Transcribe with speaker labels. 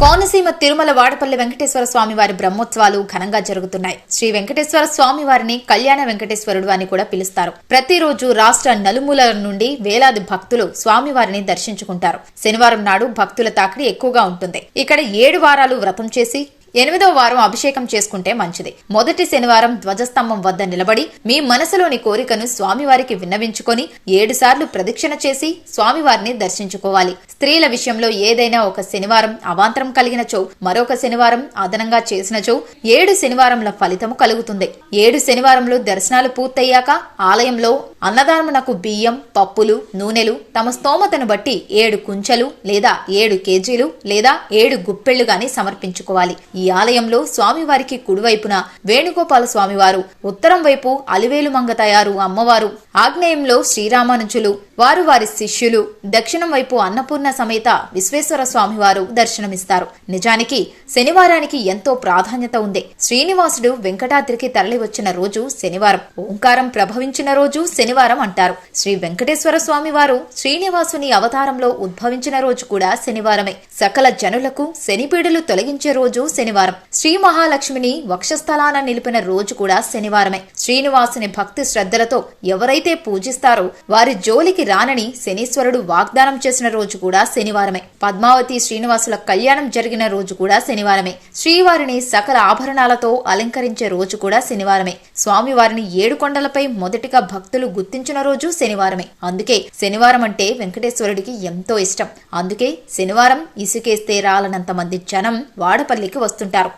Speaker 1: కోనసీమ తిరుమల వాడపల్లి వెంకటేశ్వర స్వామి వారి బ్రహ్మోత్సవాలు ఘనంగా జరుగుతున్నాయి. శ్రీ వెంకటేశ్వర స్వామి వారిని కళ్యాణ వెంకటేశ్వరుడు అని కూడా పిలుస్తారు. ప్రతిరోజు రాష్ట్ర నలుమూలల నుండి వేలాది భక్తులు స్వామివారిని దర్శించుకుంటారు. శనివారం నాడు భక్తుల తాకిడి ఎక్కువగా ఉంటుంది. ఇక్కడ ఏడు వారాలు వ్రతం చేసి ఎనిమిదో వారం అభిషేకం చేసుకుంటే మంచిది. మొదటి శనివారం ధ్వజస్తంభం వద్ద నిలబడి మీ మనసులోని కోరికను స్వామివారికి విన్నవించుకొని ఏడుసార్లు ప్రదక్షిణ చేసి స్వామివారిని దర్శించుకోవాలి. స్త్రీల విషయంలో ఏదైనా ఒక శనివారం అవాంతరం కలిగినచో మరొక శనివారం అదనంగా చేసినచో ఏడు శనివారంల ఫలితము కలుగుతుంది. ఏడు శనివారంలో దర్శనాలు పూర్తయ్యాక ఆలయంలో అన్నదానమునకు బియ్యం పప్పులు నూనెలు తమ స్తోమతను బట్టి ఏడు కుంచెలు లేదా ఏడు కేజీలు లేదా ఏడు గుప్పెళ్ళు గాని సమర్పించుకోవాలి. ఈ ఆలయంలో స్వామివారికి కుడివైపున వేణుగోపాల స్వామివారు ఉత్తరం వైపు అలివేలు మంగ తయారు అమ్మవారు ఆగ్నేయంలో శ్రీరామానుజులు వారు వారి శిష్యులు దక్షిణం వైపు అన్నపూర్ణ సమేత విశ్వేశ్వర స్వామివారు దర్శనమిస్తారు. నిజానికి శనివారానికి ఎంతో ప్రాధాన్యత ఉంది. శ్రీనివాసుడు వెంకటాద్రికి తరలి వచ్చిన రోజు శనివారం. ఓంకారం ప్రభవించిన రోజు శనివారం అంటారు. శ్రీ వెంకటేశ్వర స్వామివారు శ్రీనివాసుని అవతారంలో ఉద్భవించిన రోజు కూడా శనివారమే. సకల జనులకు శనిపీడులు తొలగించే రోజు శనివారం. శ్రీ మహాలక్ష్మిని వక్షస్థలాన నిలిపిన రోజు కూడా శనివారమే. శ్రీనివాసుని భక్తి శ్రద్ధలతో ఎవరైతే పూజిస్తారో వారి జోలికి రానని శనీశ్వరుడు వాగ్దానం చేసిన రోజు కూడా శనివారమే. పద్మావతి శ్రీనివాసుల కళ్యాణం జరిగిన రోజు కూడా శనివారమే. శ్రీవారిని సకల ఆభరణాలతో అలంకరించే రోజు కూడా శనివారమే. స్వామివారిని ఏడు కొండలపై మొదటిగా భక్తులు గుర్తించిన రోజు శనివారమే. అందుకే శనివారం అంటే వెంకటేశ్వరుడికి ఎంతో ఇష్టం. అందుకే శనివారం ఇసుకేస్తే రాలనంత మంది జనం వాడపల్లికి వస్తుంటారు